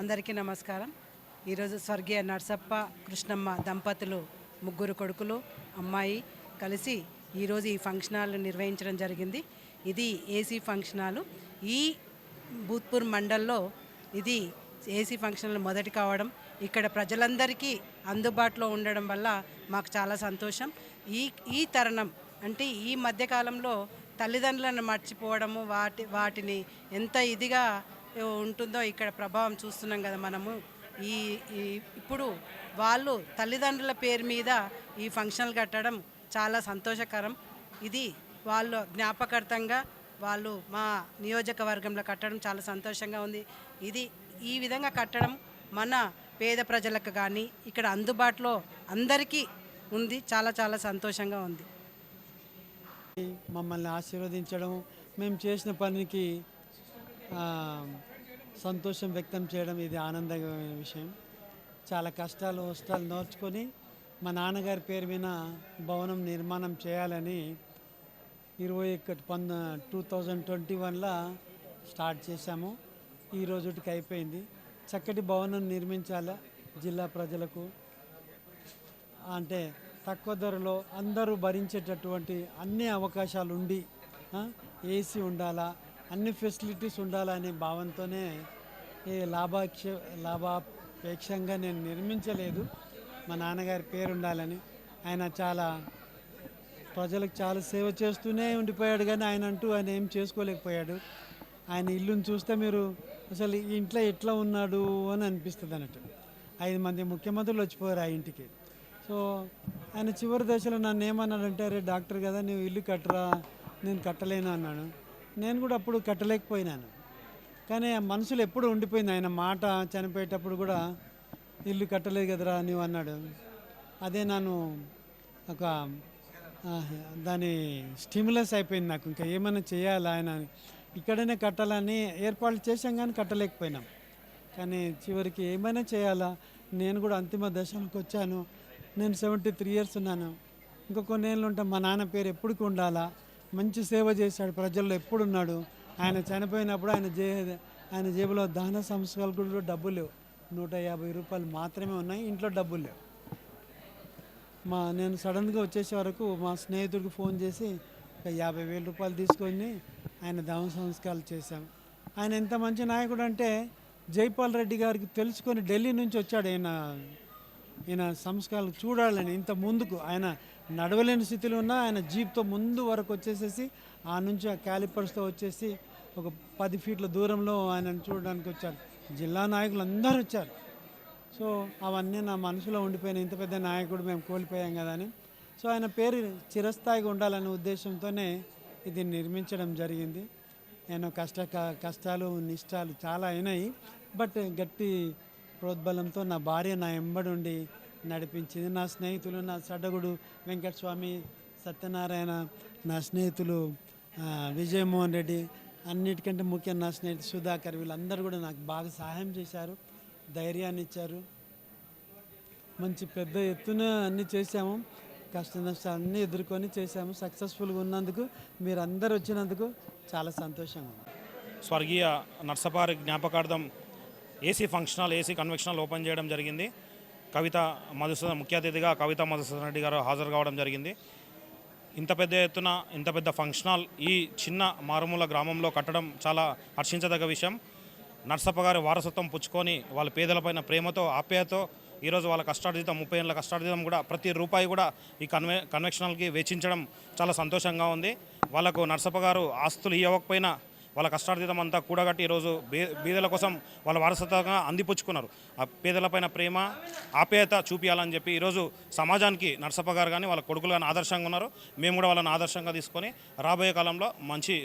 అందరికీ నమస్కారం. ఈరోజు స్వర్గీయ నర్సప్ప కృష్ణమ్మ దంపతులు ముగ్గురు కొడుకులు అమ్మాయి కలిసి ఈరోజు ఈ ఫంక్షన్ హాల్ నిర్వహించడం జరిగింది. ఇది ఏసీ ఫంక్షన్ హాల్. ఈ భూత్పూర్ మండల్లో ఇది ఏసీ ఫంక్షన్ హాల్ మొదటి కావడం. ఇక్కడ ప్రజలందరికీ అందుబాటులో ఉండడం వల్ల మాకు చాలా సంతోషం. ఈ ఈ తరుణం అంటే ఈ మధ్యకాలంలో తల్లిదండ్రులను మర్చిపోవడము వాటి వాటిని ఎంత ఇదిగా ఉంటుందో ఇక్కడ ప్రభావం చూస్తున్నాం కదా మనము. ఈ ఇప్పుడు వాళ్ళు తల్లిదండ్రుల పేరు మీద ఈ ఫంక్షన్లు కట్టడం చాలా సంతోషకరం. ఇది వాళ్ళు జ్ఞాపకార్థంగా వాళ్ళు మా నియోజకవర్గంలో కట్టడం చాలా సంతోషంగా ఉంది. ఇది ఈ విధంగా కట్టడం మన పేద ప్రజలకు కానీ ఇక్కడ అందుబాటులో అందరికీ ఉంది చాలా చాలా సంతోషంగా ఉంది. మమ్మల్ని ఆశీర్వదించడం మేము చేసిన పనికి సంతోషం వ్యక్తం చేయడం ఇది ఆనందమైన విషయం. చాలా కష్టాలు నష్టాలు నోర్చుకొని మా నాన్నగారి పేరు మీద భవనం నిర్మాణం చేయాలని ఇరవై ఒకటి పంద టూ థౌజండ్ ట్వంటీ వన్లో స్టార్ట్ చేశాము. ఈ రోజుటికి అయిపోయింది. చక్కటి భవనం నిర్మించాలా జిల్లా ప్రజలకు? అంటే తక్కువ ధరలో అందరూ భరించేటటువంటి అన్ని అవకాశాలు ఉండి ఏసీ ఉండాలా అన్ని ఫెసిలిటీస్ ఉండాలా అనే భావంతోనే ఈ లాభాక్ష లాభాపేక్షంగా నేను నిర్మించలేదు. మా నాన్నగారి పేరు ఉండాలని ఆయన చాలా ప్రజలకు చాలా సేవ చేస్తూనే ఉండిపోయాడు కానీ ఆయన అంటూ ఆయన ఏం చేసుకోలేకపోయాడు. ఆయన ఇల్లుని చూస్తే మీరు అసలు ఇంట్లో ఎట్లా ఉన్నాడు అని అనిపిస్తుంది అన్నట్టు ఐదు మంది ముఖ్యమంత్రులు వచ్చిపోయారు ఆ ఇంటికి. సో ఆయన చివరి దశలో నన్ను ఏమన్నాడంటే అరే డాక్టర్ కదా నువ్వు ఇల్లు కట్టరా నేను కట్టలేను అన్నాను నేను కూడా అప్పుడు కట్టలేకపోయినాను. కానీ ఆ మనసులో ఎప్పుడు ఉండిపోయింది ఆయన మాట చనిపోయేటప్పుడు కూడా ఇల్లు కట్టలేదు కదరా నువ్వు అన్నాడు. అదే నన్ను ఒక దాని స్టిమ్యులస్ అయిపోయింది నాకు. ఇంకా ఏమైనా చేయాలా ఆయన ఇక్కడనే కట్టాలని ఏర్పాట్లు చేశాం కానీ కట్టలేకపోయినాం. కానీ చివరికి ఏమైనా చేయాలా నేను కూడా అంతిమ దశలోకి వచ్చాను. నేను సెవెంటీ త్రీ ఇయర్స్ ఉన్నాను. ఇంకా కొన్ని ఏళ్ళు ఉంటాం మా నాన్న పేరు ఎప్పటికి ఉండాలా. మంచి సేవ చేశాడు ప్రజల్లో ఎప్పుడు ఉన్నాడు ఆయన చనిపోయినప్పుడు ఆయన జే ఆయన జేబులో దాన సంస్కారాలు డబ్బులు లేవు. నూట యాభై రూపాయలు మాత్రమే ఉన్నాయి ఇంట్లో డబ్బులు లేవు. మా నేను సడన్గా వచ్చేసే వరకు మా స్నేహితుడికి ఫోన్ చేసి ఒక యాభై వేల రూపాయలు తీసుకొని ఆయన దహన సంస్కారాలు చేశాం. ఆయన ఎంత మంచి నాయకుడు అంటే జైపాల్ రెడ్డి గారికి తెలుసుకొని ఢిల్లీ నుంచి వచ్చాడు ఆయన ఈయన సంస్కారాలు చూడాలని ఇంత ముందుకు ఆయన నడవలేని స్థితిలో ఉన్న ఆయన జీప్తో ముందు వరకు వచ్చేసేసి ఆ నుంచి ఆ క్యాలిపర్స్తో వచ్చేసి ఒక పది ఫీట్ల దూరంలో ఆయనను చూడడానికి వచ్చారు. జిల్లా నాయకులు అందరూ వచ్చారు. సో అవన్నీ నా మనసులో ఉండిపోయిన ఇంత పెద్ద నాయకుడు మేము కోల్పోయాం కదా అని. సో ఆయన పేరు చిరస్థాయిగా ఉండాలనే ఉద్దేశంతోనే ఇది నిర్మించడం జరిగింది. నేను కష్ట కష్టాలు నిష్టాలు చాలా అయినాయి. బట్ గట్టి ప్రోద్బలంతో నా భార్య నా ఎంబడి ఉండి నడిపించింది. నా స్నేహితులు నా సడ్డగుడు వెంకటస్వామి సత్యనారాయణ నా స్నేహితులు విజయమోహన్ రెడ్డి అన్నిటికంటే ముఖ్యం నా స్నేహితులు సుధాకర్ వీళ్ళందరూ కూడా నాకు బాగా సహాయం చేశారు ధైర్యాన్ని ఇచ్చారు. మంచి పెద్ద ఎత్తున అన్నీ చేశాము. కష్ట నష్టాలు అన్నీ ఎదుర్కొని చేశాము. సక్సెస్ఫుల్గా ఉన్నందుకు మీరు అందరు వచ్చినందుకు చాలా సంతోషంగా స్వర్గీయ నర్సపారి జ్ఞాపకార్థం AC function hall AC convention open చేయడం జరిగింది. కవిత మధుసూదన్ ముఖ్య అతిథిగా కవిత మధుసూదన్ రెడ్డి గారు హాజరు కావడం జరిగింది. ఇంత పెద్ద ఎత్తున ఇంత పెద్ద ఫంక్షన్ హాల్ ఈ చిన్న మారుమూల గ్రామంలో కట్టడం చాలా హర్షించదగ్గ విషయం. నర్సప్ప గారి వారసత్వం పుచ్చుకొని వాళ్ళ పేదలపైన ప్రేమతో ఆప్యాయతో ఈరోజు వాళ్ళ కష్టార్జితం ముప్పై ఏళ్ళ కష్టార్జితం కూడా ప్రతి రూపాయి కూడా ఈ కన్వె కన్వెక్షనల్కి వెచ్చించడం చాలా సంతోషంగా ఉంది. వాళ్ళకు నర్సప్ప గారు ఆస్తులు ఇవ్వకపోయినా వాళ్ళ కష్టార్జితం అంతా కూడగట్టి ఈరోజు బీదల కోసం వాళ్ళ వారసత్వంగా అందిపుచ్చుకున్నారు. ఆ పేదలపైన ప్రేమ ఆప్యాయత చూపించాలని చెప్పి ఈరోజు సమాజానికి నర్సప్ప గారు కానీ వాళ్ళ కొడుకులు కానీ ఆదర్శంగా ఉన్నారు. మేము కూడా వాళ్ళని ఆదర్శంగా తీసుకొని రాబోయే కాలంలో మంచి